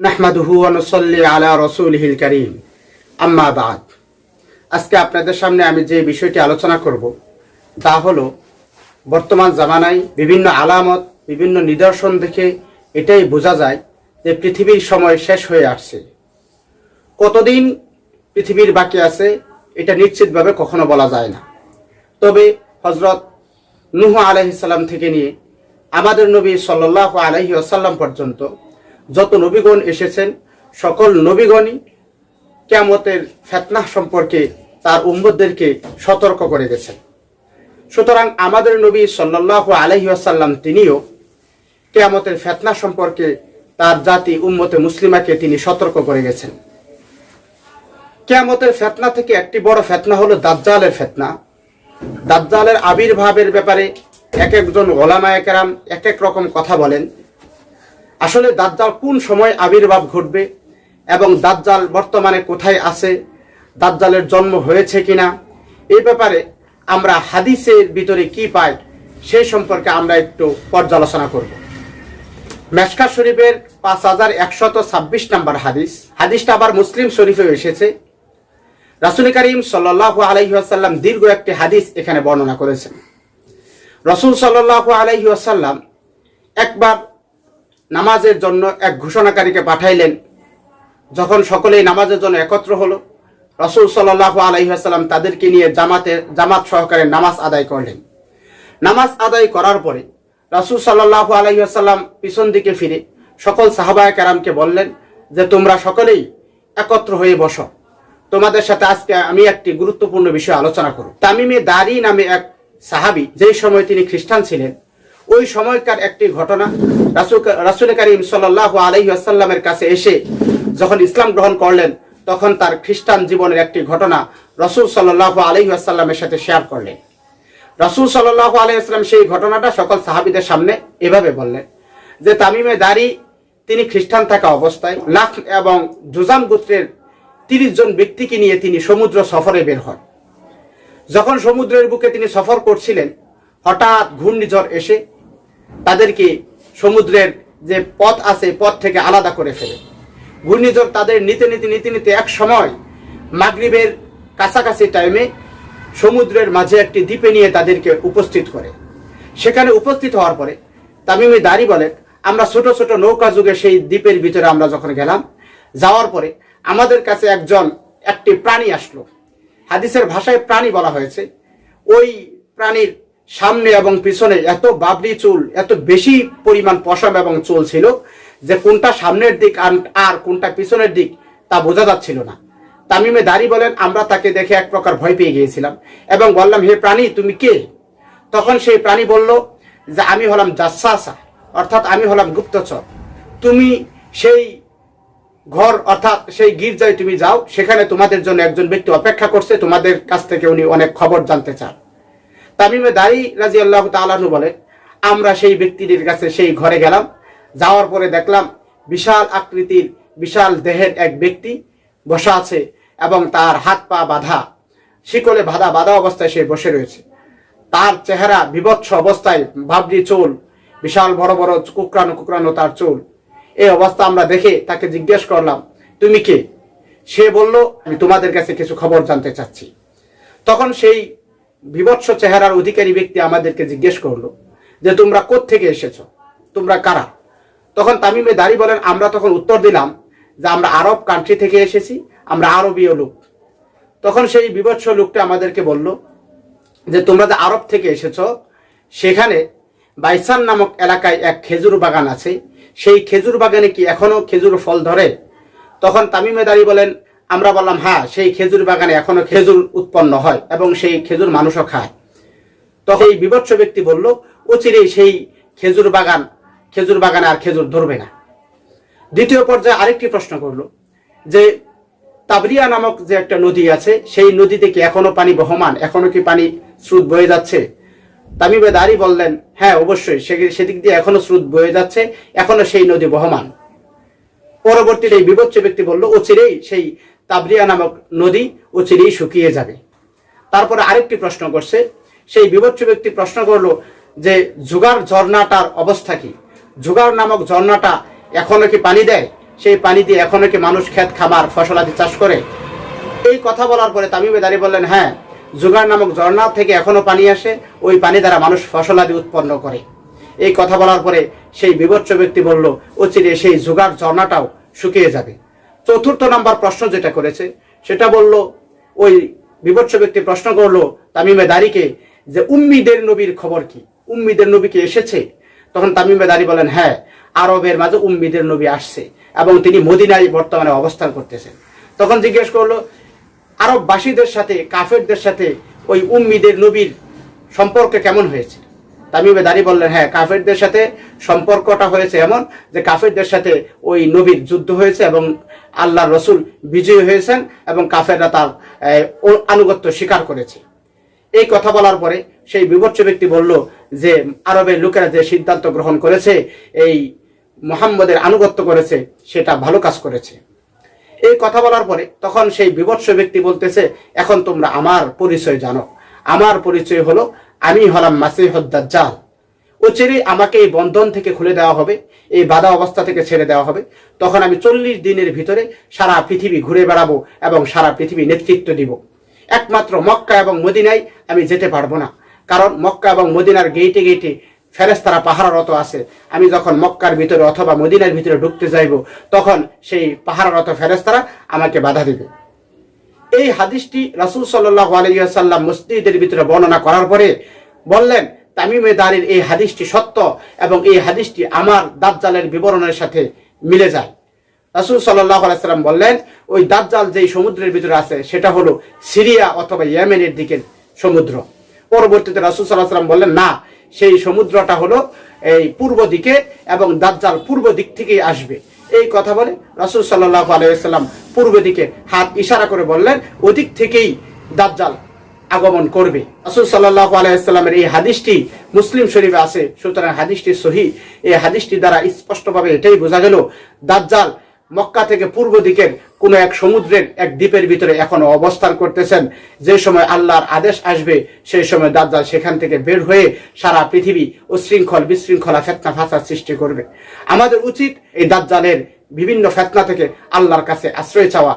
নাহমাদুহু অনুসল্লি আলা রসুলহিল করিম। আম্মা বাদ। আজকে আপনাদের সামনে আমি যে বিষয়টি আলোচনা করব, তা হলো বর্তমান জামানায় বিভিন্ন আলামত, বিভিন্ন নিদর্শন দেখে এটাই বোঝা যায় যে পৃথিবীর সময় শেষ হয়ে আসছে। কতদিন পৃথিবীর বাকি আছে, এটা নিশ্চিতভাবে কখনো বলা যায় না। তবে হজরত নুহ আলহিসাল্লাম থেকে নিয়ে আমাদের নবী সাল্লাহ আলহি আসাল্লাম পর্যন্ত যত নবীগণ এসেছেন, সকল নবীগণই কেয়ামতের ফেতনাহ সম্পর্কে তার উম্মদদেরকে সতর্ক করে গেছেন সুতরাং আমাদের নবী সাল্লাহ আলহি আসাল্লাম তিনিও কেয়ামতের ফেতনা সম্পর্কে তার জাতি উম্মতে মুসলিমাকে তিনি সতর্ক করে গেছেন। কেয়ামতের ফেতনা থেকে একটি বড় ফেতনা হলো দাজ্জালের ফেতনা। দাজ্জালের আবির্ভাবের ব্যাপারে এক একজন কেরাম এক এক রকম কথা বলেন। আসলে দাজ্জাল কোন সময় আবির্ভাব ঘটবে এবং দাজ্জাল বর্তমানে কোথায় আছে, দাজ্জালের জন্ম হয়েছে কিনা, এই ব্যাপারে আমরা হাদিসের ভিতরে কি পাই সেই সম্পর্কে আমরা একটু পর্যালোচনা করব। মেশকা শরীফের পাঁচ হাজার একশত ছাব্বিশ নম্বর হাদিস। হাদিসটা আবার মুসলিম শরীফে এসেছে। রাসুল করিম সাল্লাহ আলহিহাসাল্লাম দীর্ঘ একটি হাদিস এখানে বর্ণনা করেছেন। রসুল সাল্লাহ আলহিহাসাল্লাম একবার নামাজের জন্য এক ঘোষণাকারীকে পাঠাইলেন। যখন সকলেই নামাজের জন্য একত্র হলো, রসুল সাল্লাহ আলহিহাসাল্লাম তাদেরকে নিয়ে জামাতে জামাত সহকারে নামাজ আদায় করলেন। নামাজ আদায় করার পরে রসুল সাল্লাহ আলহিহাসাল্লাম পিছন দিকে ফিরে সকল সাহাবায় কারামকে বললেন যে, তোমরা সকলেই একত্র হয়ে বসো। তোমাদের সাথে আজকে আমি একটি গুরুত্বপূর্ণ বিষয় আলোচনা করব। তামিমে দারি নামে এক সাহাবি যেই সময় তিনি খ্রিস্টান ছিলেন ওই সময়কার একটি ঘটনা। রাসুল করিম সাল্লাহ আলহি কাছে এসে যখন ইসলাম গ্রহণ করলেন, তখন তার খ্রিস্টান জীবনের একটি ঘটনা রসুল সাল্লাহ আলহি সাথে শেয়ার করলেন। রসুল সাল্লাহ আলহিহাস্লাম সেই ঘটনাটা সকল সাহাবিদের সামনে এভাবে বললেন যে, তামিমে দারি, তিনি খ্রিস্টান থাকা অবস্থায়, লাখ এবং জুজাম গোত্রের তিরিশ জন ব্যক্তিকে নিয়ে তিনি সমুদ্র সফরে বের হন। যখন সমুদ্রের বুকে তিনি সফর করছিলেন, হঠাৎ ঘূর্ণিঝড় এসে তাদেরকে সমুদ্রের যে পথ আছে, পথ থেকে আলাদা করে ফেলে। ঘূর্ণিঝড় তাদের নিতে নিতে নিতে নিতে এক সময় মাগরিবের কাছাকাছি টাইমে সমুদ্রের মাঝে একটি দ্বীপে নিয়ে তাদেরকে উপস্থিত করে। সেখানে উপস্থিত হওয়ার পরে তামিমি দাঁড়ি বলেন, আমরা ছোট ছোট নৌকা যুগে সেই দ্বীপের ভিতরে আমরা যখন গেলাম, যাওয়ার পরে আমাদের কাছে একজন, একটি প্রাণী আসলো। হাদিসের ভাষায় প্রাণী বলা হয়েছে। ওই প্রাণীর সামনে এবং পিছনে এত বাবরি চুল, এত বেশি পরিমাণ পশম এবং চুল ছিল যে কোনটা সামনের দিক আর কোনটা পিছনের দিক তা বোঝা যাচ্ছিল না। তামিমে দাঁড়ি বলেন, আমরা তাকে দেখে এক প্রকার ভয় পেয়ে গিয়েছিলাম এবং বললাম, হে প্রাণী, তুমি কে? তখন সেই প্রাণী বলল, যে আমি হলাম জাসাসা, অর্থাৎ আমি হলাম গুপ্তচর। তুমি সেই ঘর, অর্থাৎ সেই গির্জায় তুমি যাও, সেখানে তোমাদের জন্য একজন ব্যক্তি অপেক্ষা করছে, তোমাদের কাছ থেকে উনি অনেক খবর জানতে চান। তামিমে দাঁড়ি রাজি আল্লাহ তালানু বলেন, আমরা সেই ব্যক্তিটির কাছে সেই ঘরে গেলাম, যাওয়ার পরে দেখলাম বিশাল আকৃতির, বিশাল দেহের এক ব্যক্তি বসা আছে এবং তার হাত পা বাঁধা, শিকলে বাঁধা বাঁধা অবস্থায় সে বসে রয়েছে। তার চেহারা বিভৎস অবস্থায় ভাবরি চুল, বিশাল বড় বড় কুকরানো কুকরানো তার চুল। এই অবস্থা আমরা দেখে তাকে জিজ্ঞেস করলাম, তুমি কে? সে বলল, আমি তোমাদের কাছে কিছু খবর জানতে চাচ্ছি। তখন সেই বিভৎস চেহারার অধিকারী ব্যক্তি আমাদেরকে জিজ্ঞেস করল যে, তোমরা থেকে এসেছ? তোমরা কারা? তখন তামিমে দাঁড়ি বলেন, আমরা তখন উত্তর দিলাম যে, আমরা আরব কান্ট্রি থেকে এসেছি, আমরা আরবীয় লোক। তখন সেই বিভৎস লোকটা আমাদেরকে বলল যে, তোমরা যে আরব থেকে এসেছ, সেখানে বাইসান নামক এলাকায় এক খেজুর বাগান আছে। সেই খেজুর বাগানে কি এখনও খেজুর ফল ধরে? তখন তামিমে দাঁড়ি বলেন আমরা বললাম হ্যাঁ সেই খেজুর বাগানে এখনও খেজুর উৎপন্ন হয় এবং সেই খেজুর মানুষও খায়। তখন এই বিভৎস ব্যক্তি বলল, অচিরেই সেই খেজুর বাগান, খেজুর বাগানে আর খেজুর ধরবে না। দ্বিতীয় পর্যায়ে আরেকটি প্রশ্ন করল, যে তাবরিয়া নামক যে একটা নদী আছে, সেই নদীতে কি এখনও পানি বহমান? এখনও কি পানি স্রোত বয়ে যাচ্ছে? তামিবে দাঁড়ি বললেন হ্যাঁ অবশ্যই সেদিক দিয়ে এখনও স্রোত বয়ে যাচ্ছে, এখনও সেই নদী বহমান। পরবর্তীতে এই বিভৎস ব্যক্তি বলল, অচিরেই সেই তাবরিয়া নামক নদী অচিরেই শুকিয়ে যাবে। তারপরে আরেকটি প্রশ্ন করছে, সেই বিভৎস ব্যক্তি প্রশ্ন করল যে, জুগার ঝর্ণাটার অবস্থা কি? জুগার নামক ঝর্ণাটা এখনও কি পানি দেয়? সেই পানি দিয়ে এখনও কি মানুষ ক্ষেত, খামার ফসলাদি চাষ করে? এই কথা বলার পরে তামিমে দাঁড়িয়ে বললেন হ্যাঁ জুগার নামক ঝর্ণা থেকে এখনও পানি আসে, ওই পানি দ্বারা মানুষ ফসলাদি উৎপন্ন করে। এই কথা বলার পরে সেই বিভৎস ব্যক্তি বলল অচিরে সেই জুগার ঝর্ণাটাও শুকিয়ে যাবে। চতুর্থ নাম্বার প্রশ্ন যেটা করেছে, সেটা বলল, ওই বিভৎস ব্যক্তি প্রশ্ন করল তামিমে দাঁড়িকে যে, উম্মিদের নবীর খবর কি? উম্মিদের নবী কি এসেছে? তখন তামিমে দাঁড়ি বলেন হ্যাঁ আরবের মাঝে উম্মিদের নবী আসছে এবং তিনি মদিনায় বর্তমানে অবস্থান করতেছেন। তখন জিজ্ঞেস করল, আরববাসীদের সাথে, কাফেরদের সাথে ওই উম্মিদের নবীর সম্পর্ক কেমন হয়েছে? তামিমে দাঁড়ি বললেন হ্যাঁ কাফেরদের সাথে সম্পর্কটা হয়েছে এমন যে কাফেরদের সাথে ওই নবীর যুদ্ধ হয়েছে এবং আল্লাহ রসুল বিজয়ী হয়েছেন এবং কাফেররা তার আনুগত্য স্বীকার করেছে। এই কথা বলার পরে সেই বিভৎস ব্যক্তি বলল যে, আরবের লোকেরা যে সিদ্ধান্ত গ্রহণ করেছে, এই মোহাম্মদের আনুগত্য করেছে, সেটা ভালো কাজ করেছে। এই কথা বলার পরে তখন সেই বিভৎস ব্যক্তি বলতেছে, এখন তোমরা আমার পরিচয় জানো। আমার পরিচয় হলো আমি হলাম মাসিহদ্দাজ্জাল অচিরে আমাকে এই বন্ধন থেকে খুলে দেওয়া হবে, এই বাধা অবস্থা থেকে ছেড়ে দেওয়া হবে। তখন আমি চল্লিশ দিনের ভিতরে সারা পৃথিবী ঘুরে বেড়াবো এবং সারা পৃথিবী নেতৃত্ব দিব। একমাত্র মক্কা এবং মদিনায় আমি যেতে পারব না। কারণ মক্কা এবং মদিনার গেইটে গেইটে ফেরেস্তারা পাহারারত আছে। আমি যখন মক্কার ভিতরে অথবা মদিনার ভিতরে ঢুকতে যাইব, তখন সেই পাহারারত ফেরেস্তারা আমাকে বাধা দিবে। এই হাদিসটি রাসূল ওয়াসাল্লাম মসজিদের ভিতরে বর্ণনা করার পরে বললেন, তামিমে দারির এই হাদিসটি সত্য এবং এই হাদিসটি আমার দাজ্জালের বিবরণের সাথে মিলে যায়। রাসূল সাল্লাল্লাহু আলাইহি সাল্লাম বললেন, ওই দাজ্জাল যেই সমুদ্রের ভিতরে আছে, সেটা হলো সিরিয়া অথবা ইয়েমেনের দিকের সমুদ্র। পরবর্তীতে রাসূল আলাইহি সাল্লাম বললেন, না, সেই সমুদ্রটা হলো এই পূর্ব দিকে এবং দাজ্জাল পূর্ব দিক থেকেই আসবে। এই কথা বলে রাসুল সাল্লাহ আলাইসাল্লাম পূর্ব দিকে হাত ইশারা করে বললেন, ওদিক থেকেই দাজ্জাল আগমন করবে। রাসুল সাল্লাহ আলাইসাল্লামের এই হাদিসটি মুসলিম শরীফে আছে, সুতরাং হাদিসটি সহি। এই হাদিসটি দ্বারা স্পষ্টভাবে এটাই বোঝা গেল, দাজ্জাল মক্কা থেকে পূর্ব দিকের কোন এক সমুদ্রের এক দ্বীপের ভিতরে এখনও অবস্থান করতেছেন। যে সময় আল্লাহর আদেশ আসবে, সেই সময় দাজ্জাল সেখান থেকে বের হয়ে সারা পৃথিবী উশৃঙ্খল বিশৃঙ্খলা ফেতনা ফাঁসার সৃষ্টি করবে। আমাদের উচিত এই দাজ্জালের বিভিন্ন ফেতনা থেকে আল্লাহর কাছে আশ্রয় চাওয়া।